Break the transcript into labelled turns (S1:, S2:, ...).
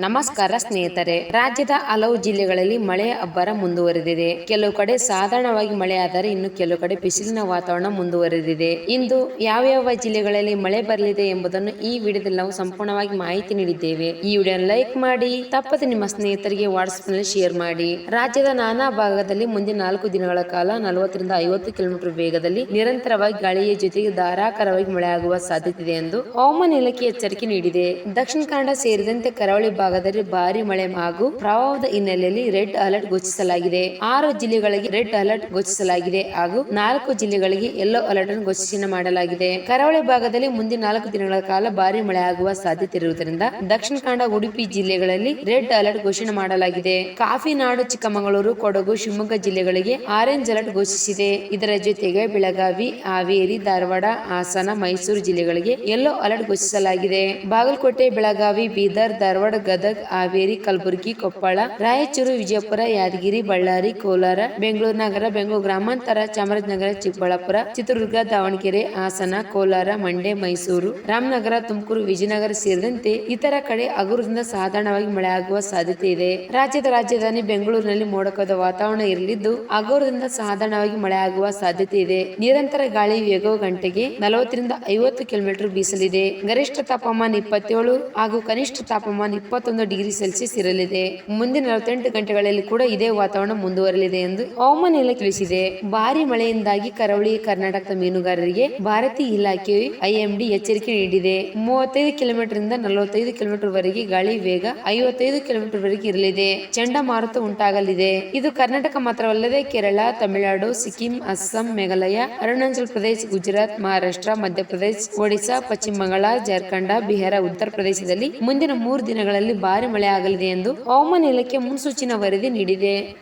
S1: ನಮಸ್ಕಾರ ಸ್ನೇಹಿತರೆ. ರಾಜ್ಯದ ಹಲವು ಜಿಲ್ಲೆಗಳಲ್ಲಿ ಮಳೆಯ ಅಬ್ಬರ ಮುಂದುವರೆದಿದೆ. ಕೆಲವು ಕಡೆ ಸಾಧಾರಣವಾಗಿ ಮಳೆಯಾದರೆ ಇನ್ನು ಕೆಲವು ಕಡೆ ಬಿಸಿಲಿನ ವಾತಾವರಣ ಮುಂದುವರೆದಿದೆ. ಇಂದು ಯಾವ ಯಾವ ಜಿಲ್ಲೆಗಳಲ್ಲಿ ಮಳೆ ಬರಲಿದೆ ಎಂಬುದನ್ನು ಈ ವಿಡಿಯೋದಲ್ಲಿ ನಾವು ಸಂಪೂರ್ಣವಾಗಿ ಮಾಹಿತಿ ನೀಡಿದ್ದೇವೆ. ಈ ವಿಡಿಯೋ ಲೈಕ್ ಮಾಡಿ, ತಪ್ಪದೆ ನಿಮ್ಮ ಸ್ನೇಹಿತರಿಗೆ ವಾಟ್ಸ್ಆಪ್ನಲ್ಲಿ ಶೇರ್ ಮಾಡಿ. ರಾಜ್ಯದ ನಾನಾ ಭಾಗದಲ್ಲಿ ಮುಂದಿನ ನಾಲ್ಕು ದಿನಗಳ ಕಾಲ ನಲವತ್ತರಿಂದ ಐವತ್ತು ಕಿಲೋಮೀಟರ್ ವೇಗದಲ್ಲಿ ನಿರಂತರವಾಗಿ ಗಾಳಿಯ ಜೊತೆಗೆ ಧಾರಾಕಾರವಾಗಿ ಮಳೆಯಾಗುವ ಸಾಧ್ಯತೆ ಇದೆ ಎಂದು ಹವಾಮಾನ ಇಲಾಖೆ ಎಚ್ಚರಿಕೆ ನೀಡಿದೆ. ದಕ್ಷಿಣ ಕನ್ನಡ ಸೇರಿದಂತೆ ಕರಾವಳಿ ಭಾಗದಲ್ಲಿ ಭಾರಿ ಮಳೆ ಹಾಗೂ ಪ್ರವಾಹದ ಹಿನ್ನೆಲೆಯಲ್ಲಿ ರೆಡ್ ಅಲರ್ಟ್ ಘೋಷಿಸಲಾಗಿದೆ. ಆರು ಜಿಲ್ಲೆಗಳಿಗೆ ರೆಡ್ ಅಲರ್ಟ್ ಘೋಷಿಸಲಾಗಿದೆ ಹಾಗೂ ನಾಲ್ಕು ಜಿಲ್ಲೆಗಳಿಗೆ ಯೆಲ್ಲೋ ಅಲರ್ಟ್ ಅನ್ನು ಘೋಷಣೆ ಮಾಡಲಾಗಿದೆ. ಕರಾವಳಿ ಭಾಗದಲ್ಲಿ ಮುಂದಿನ ನಾಲ್ಕು ದಿನಗಳ ಕಾಲ ಭಾರಿ ಮಳೆ ಆಗುವ ಸಾಧ್ಯತೆ ಇರುವುದರಿಂದ ದಕ್ಷಿಣ ಕನ್ನಡ, ಉಡುಪಿ ಜಿಲ್ಲೆಗಳಲ್ಲಿ ರೆಡ್ ಅಲರ್ಟ್ ಘೋಷಣೆ ಮಾಡಲಾಗಿದೆ. ಕಾಫಿ ನಾಡು ಚಿಕ್ಕಮಗಳೂರು, ಕೊಡಗು, ಶಿವಮೊಗ್ಗ ಜಿಲ್ಲೆಗಳಿಗೆ ಆರೆಂಜ್ ಅಲರ್ಟ್ ಘೋಷಿಸಿದೆ. ಇದರ ಜೊತೆಗೆ ಬೆಳಗಾವಿ, ಹಾವೇರಿ, ಧಾರವಾಡ, ಹಾಸನ, ಮೈಸೂರು ಜಿಲ್ಲೆಗಳಿಗೆ ಯೆಲ್ಲೋ ಅಲರ್ಟ್ ಘೋಷಿಸಲಾಗಿದೆ. ಬಾಗಲಕೋಟೆ, ಬೆಳಗಾವಿ, ಬೀದರ್, ಧಾರವಾಡ ಗದಗ್, ಹಾವೇರಿ, ಕಲಬುರಗಿ, ಕೊಪ್ಪಳ, ರಾಯಚೂರು, ವಿಜಯಪುರ, ಯಾದಗಿರಿ, ಬಳ್ಳಾರಿ, ಕೋಲಾರ, ಬೆಂಗಳೂರು ನಗರ, ಬೆಂಗಳೂರು ಗ್ರಾಮಾಂತರ, ಚಾಮರಾಜನಗರ, ಚಿಕ್ಕಬಳ್ಳಾಪುರ, ಚಿತ್ರದುರ್ಗ, ದಾವಣಗೆರೆ, ಹಾಸನ, ಕೋಲಾರ, ಮಂಡ್ಯ, ಮೈಸೂರು, ರಾಮನಗರ, ತುಮಕೂರು, ವಿಜಯನಗರ ಸೇರಿದಂತೆ ಇತರ ಕಡೆ ಹಗುರದಿಂದ ಸಾಧಾರಣವಾಗಿ ಮಳೆ ಆಗುವ ಸಾಧ್ಯತೆ ಇದೆ. ರಾಜ್ಯದ ರಾಜಧಾನಿ ಬೆಂಗಳೂರಿನಲ್ಲಿ ಮೋಡಕದ ವಾತಾವರಣ ಇರಲಿದ್ದು, ಹಗುರದಿಂದ ಸಾಧಾರಣವಾಗಿ ಮಳೆ ಆಗುವ ಸಾಧ್ಯತೆ ಇದೆ. ನಿರಂತರ ಗಾಳಿ ವೇಗವು ಗಂಟೆಗೆ ನಲವತ್ತರಿಂದ ಐವತ್ತು ಕಿಲೋಮೀಟರ್ ಬೀಸಲಿದೆ. ಗರಿಷ್ಠ ತಾಪಮಾನ ಇಪ್ಪತ್ತೇಳು ಹಾಗೂ ಕನಿಷ್ಠ ತಾಪಮಾನ ಇಪ್ಪತ್ತೊಂದು ಡಿಗ್ರಿ ಸೆಲ್ಸಿಯಸ್ ಇರಲಿದೆ. ಮುಂದಿನ ನಲವತ್ತೆಂಟು ಗಂಟೆಗಳಲ್ಲಿ ಕೂಡ ಇದೇ ವಾತಾವರಣ ಮುಂದುವರಲಿದೆ ಎಂದು ಹವಾಮಾನ ಇಲಾಖೆ ತಿಳಿಸಿದೆ. ಭಾರಿ ಮಳೆಯಿಂದಾಗಿ ಕರಾವಳಿ ಕರ್ನಾಟಕದ ಮೀನುಗಾರರಿಗೆ ಭಾರತೀಯ ಇಲಾಖೆಯು ಐಎಂಡಿ ಎಚ್ಚರಿಕೆ ನೀಡಿದೆ. ಮೂವತ್ತೈದು ಕಿಲೋಮೀಟರ್ ಇಂದ ನಲವತ್ತೈದು ಕಿಲೋಮೀಟರ್ ವರೆಗೆ ಗಾಳಿ ವೇಗ ಐವತ್ತೈದು ಕಿಲೋಮೀಟರ್ ವರೆಗೆ ಇರಲಿದೆ. ಚಂಡಮಾರುತ ಉಂಟಾಗಲಿದೆ. ಇದು ಕರ್ನಾಟಕ ಮಾತ್ರವಲ್ಲದೆ ಕೇರಳ, ತಮಿಳುನಾಡು, ಸಿಕ್ಕಿಂ, ಅಸ್ಸಾಂ, ಮೇಘಾಲಯ, ಅರುಣಾಚಲ ಪ್ರದೇಶ, ಗುಜರಾತ್, ಮಹಾರಾಷ್ಟ್ರ, ಮಧ್ಯಪ್ರದೇಶ, ಒಡಿಶಾ, ಪಶ್ಚಿಮ ಬಂಗಾಳ, ಜಾರ್ಖಂಡ, ಬಿಹಾರ, ಉತ್ತರ ಪ್ರದೇಶದಲ್ಲಿ ಮುಂದಿನ ಮೂರು ದಿನಗಳಲ್ಲಿ ಭಾರಿ ಮಳೆ ಆಗಲಿದೆ ಎಂದು ಹವಾಮಾನ ಇಲಾಖೆ ಮುನ್ಸೂಚನಾ ವರದಿ ನೀಡಿದೆ.